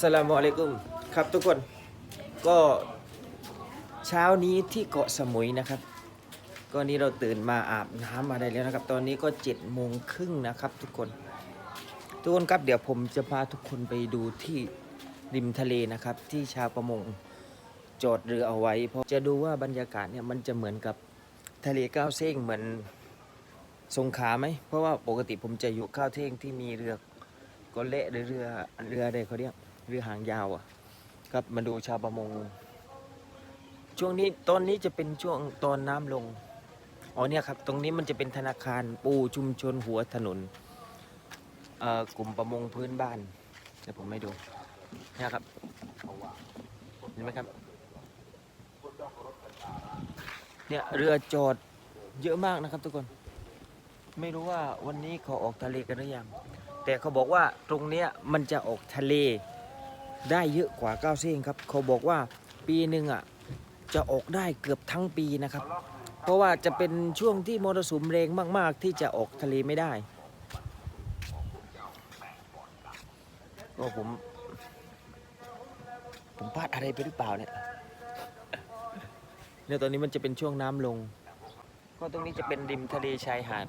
สลามอะลัยกุมครับทุกคนก็เช้านี้ที่เกาะสมุยนะครับ ก็นี้เราตื่นมาอาบน้ำมาได้แล้วนะครับ ตอนนี้ก็เจ็ดโมงครึ่งนะครับ ทุกคน ทุกคนครับเดี๋ยวผมจะพาทุกคนไปดูที่ริมทะเลนะครับ ที่ชาวประมงจอดเรือเอาไว้ เพราะจะดูว่าบรรยากาศเนี่ยมันจะเหมือนกับทะเลก้าวเส้งเหมือนสงขาไหมเพราะว่าปกติผมจะอยู่ก้าวเท่งที่มีเรือก็เละหรือเรือเรืออะไรเขาเรียก เรือหางยาวอะครับมาดูชาวประมง ช่วงนี้ตอนนี้จะเป็นช่วงตอนน้ำลงอ๋อเนี่ยครับ ตรงนี้มันจะเป็นธนาคารปูชุมชนหัวถนนกลุ่มประมงพื้นบ้านเดี๋ยวผมไม่ดูเนี่ยครับเห็นไหมครับเนี่ยเรือจอดเยอะมากนะครับทุกคน ไม่รู้ว่าวันนี้เขาออกทะเลกันหรือยังแต่เขาบอกว่าตรงเนี้ยมันจะออกทะเล ได้เยอะกว่าเก้าเส้นครับ เขาบอกว่าปีหนึ่งอะจะออกได้เกือบทั้งปีนะครับ เพราะว่าจะเป็นช่วงที่มรสุมแรงมากๆ ที่จะออกทะเลไม่ได้ก็ผม ผมพลาดอะไรไปหรือเปล่าเนี่ยเนี่ยตอนนี้มันจะเป็นช่วงน้ำลง ก็ตรงนี้จะเป็นริมทะเลชายหาด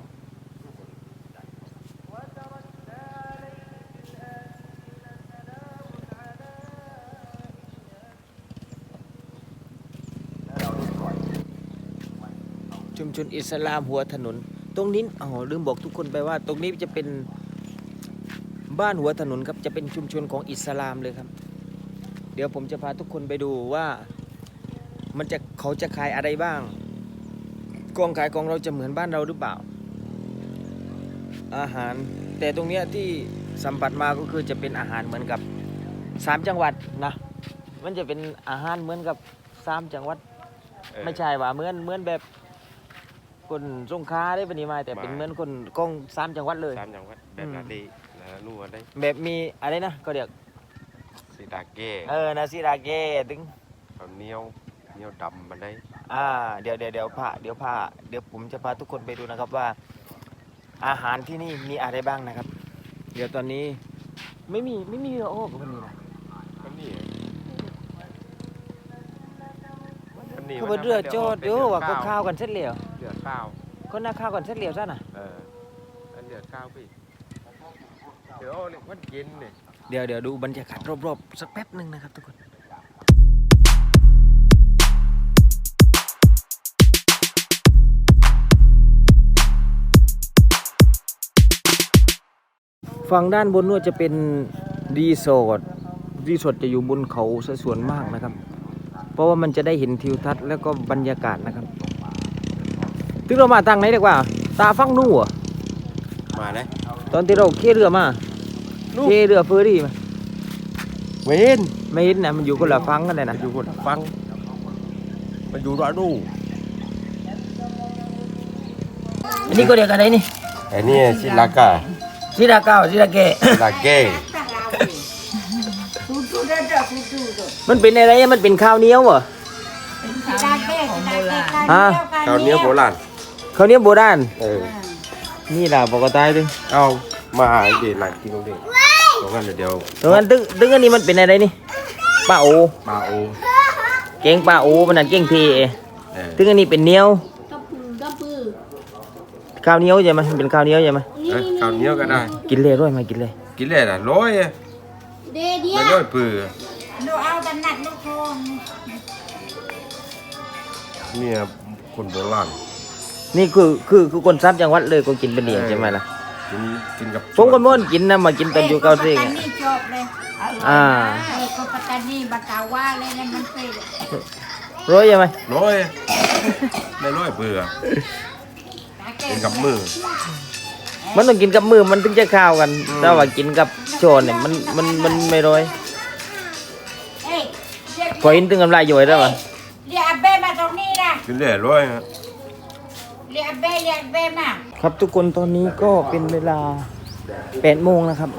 ชุมชนอิสลามหัวถนน ตรงนี้อ๋อลืมบอกทุกคนไปว่า ตรงนี้จะเป็นบ้านหัวถนนครับจะเป็นชุมชนของอิสลามเลยครับ เดี๋ยวผมจะพาทุกคนไปดูว่า มันจะเขาจะขายอะไรบ้างกองขายของเราจะเหมือนบ้านเราหรือเปล่า อาหารแต่ตรงเนี้ยที่สัมผัสมาก็คือจะเป็นอาหารเหมือนกับสามจังหวัดนะมันจะเป็นอาหารเหมือนกับสามจังหวัด ไม่ใช่ว่าเหมือนเหมือนแบบ คนสงขลาได้ปนี้มาแต่เป็นไม่เหมือนคนกองสามจังหวัดเลยสามจังหวัดแบบอืมนาดีนะนู่นได้แบบมีอะไรนะก็เรียกสีดาเก้เออนาซิราเกถึงข้าวเหนียวเหนียวดำมาได้อ่าเดี๋ยวเดี๋ยวเดี๋ยวพาเดี๋ยวพาเดี๋ยวผมจะพาทุกคนไปดูนะครับว่า อาหารที่นี่มีอะไรบ้างนะครับ เดี๋ยวตอนนี้ไม่มีไม่มีเรือโอ้กับวันนี้นะ นนี้เขาเป็นเรือจอดเดี๋ยวว่าก็ข้าวกันเสร็จแล้วเรือข้าวก็น่าข้าวกันเสร็จแล้วซะน่ะเอออันเรือข้าวพี่เดี๋ยวเนี่ยมันเย็นเนี่ยเดี๋ยวเดี๋ยวดูบรรยากาศรอบๆสักแป๊บหนึ่งนะครับทุกคนฝั่งด้านบนนู้นจะเป็นรีสอร์ทรีสอร์ทจะอยู่บนเขาซะส่วนมากนะครับเพ ราะว่ามันจะได้เห็นทิวทัศน์แล้วก็บรรยากาศนะครับ ถึงเรามาทางไหนดีกว่า ตาฟังนู่นเหรอมาได้ตอนที่เราขี่เรือมาขี่เรือเฟอร์รี่มาเว้นไม่เห็นนะมันอยู่คนละฟังกันเลยนะอยู่คนฟัง มันอยู่รอดูอันนี้ก็เรียกอะไรนี่ไอ้นี่ชิลากาซิราเก้าซิราเกะชิลาเก้ มันเป็นอะไรอะมันเป็นข้าวเหนียวเหรอฮะข้าวเหนียวโบราณข้าวเหนียวโบราณเออนี่ล่ะบอกก็ตายด้วยเอามาเดี๋ยวหลังกินตรงนี้ตรงนั้นเดี๋ยวตรงนั้นตึ้งตึ้งอันนี้มันเป็นอะไรนี่ป้าโอปลาโอเก่งป้าโอมันนั่นเก่งเทเออตึ้งอันนี้เป็นเหนียวกระพือกระพือข้าวเหนียวใช่ไหมมันเป็นข้าวเหนียวใช่ไหมเอ้ยข้าวเหนียวก็ได้ กินเลยด้วยมากินเลย กินเลยนะร้อยอะ เดีเดียไม่ร้อยปือหนูเอาแต่หนักลูกโทงเนี่ยคนโบราณนี่คือคือคือคนซับจังหวัดเลยก็กินเป็นเหนียวใช่ไหมล่ะกินกินกับผมก็ม่วนกินนะมากินตอนอยู่เกาซิงปัตอะตานีชอบเลยอ่าเอ้คนปัตตานีบัตาว่าเลยนะมันเป็นร้อยใช่ไหมร้อยไม่ร้อยปือกินกับมือ มันต้องกินกับมือมันถึงจะข้าวกันถ้าว่ากินกับ โชนเนี่ยมันมันมันไม่ร้อยเอ้ยเรียกพออินถึงกำลายย่อยแล้ววะเรียกอาเบ้มาตรงนี้นะกินเลยร้อยอะเรียกอาเบ้เรียกอาเบ้มาครับทุกคนตอนนี้ก็เป็นเวลา8โมงนะครับ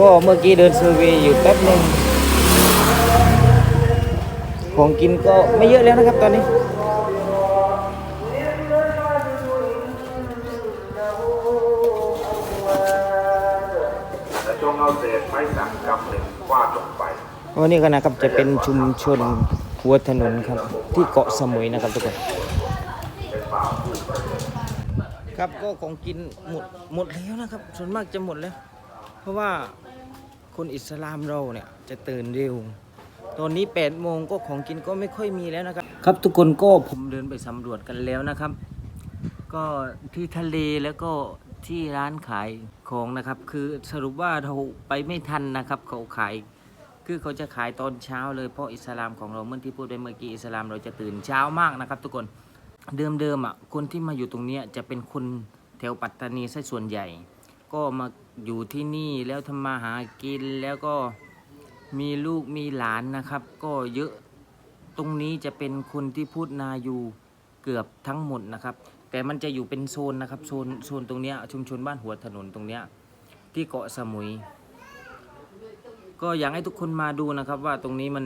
ก็เมื่อกี้เดินเซอร์เวย์อยู่แป๊บหนึงของกินก็ไม่เยอะแล้วนะครับตอนนี้ จงเอาเศษไม้สังกำหนึ่งวาดลงไปวันนี้ก็นะครับจะเป็นชุมชนหัวถนนครับ ที่เกาะสมุยนะครับทุกคนครับก็ของกินหมดหมดแล้วนะครับ ส่วนมากจะหมดแล้ว เพราะว่าคนอิสลามเราเนี่ยจะตื่นเร็ว ตอนนี้8โมงก็ของกินก็ไม่ค่อยมีแล้วนะครับ ครับทุกคนก็ผมเดินไปสำรวจกันแล้วนะครับ ก็ที่ทะเลแล้วก็ ที่ร้านขายของนะครับ คือสรุปว่าเราไปไม่ทันนะครับ เขาขาย คือเขาจะขายตอนเช้าเลยเพราะอิสลามของเราเมื่อที่พูดไปเมื่อกี้อิสลามเราจะตื่นเช้ามากนะครับ ทุกคนเดิมๆอะคนที่มาอยู่ตรงนี้จะเป็นคนแถวปัตตานีซะส่วนใหญ่ ก็มาอยู่ที่นี่แล้วทำมาหากินแล้วก็มีลูกมีหลานนะครับ ก็เยอะตรงนี้จะเป็นคนที่พูดนายูเกือบทั้งหมดนะครับ แต่มันจะอยู่เป็นโซนนะครับโซนโซนตรงเนี้ยชุมชนบ้านหัวถนนตรงเนี้ยที่เกาะสมุย ก็อยากให้ทุกคนมาดูนะครับว่าตรงนี้มัน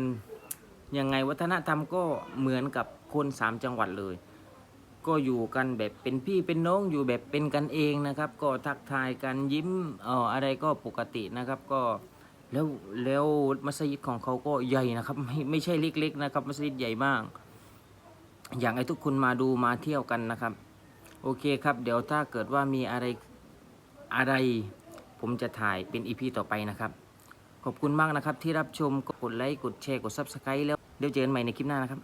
ยังไงวัฒนธรรมก็เหมือนกับคนสามจังหวัดเลย ก็อยู่กันแบบเป็นพี่เป็นน้องอยู่แบบเป็นกันเองนะครับ ก็ทักทายกันยิ้มเอ่ออะไรก็ปกตินะครับก็แล้วแล้วมัสยิดของเขาก็ใหญ่นะครับไม่ไม่ใช่เล็กๆนะครับมัสยิดใหญ่มาก อยากให้ทุกคนมาดูมาเที่ยวกันนะครับ โอเคครับ เดี๋ยวถ้าเกิดว่ามีอะไรอะไร ผมจะถ่ายเป็นอีพีต่อไปนะครับ ขอบคุณมากนะครับที่รับชมกดไลค์กดแชร์กด Subscribe แล้วเดี๋ยวเจอกันใหม่ในคลิปหน้านะครับ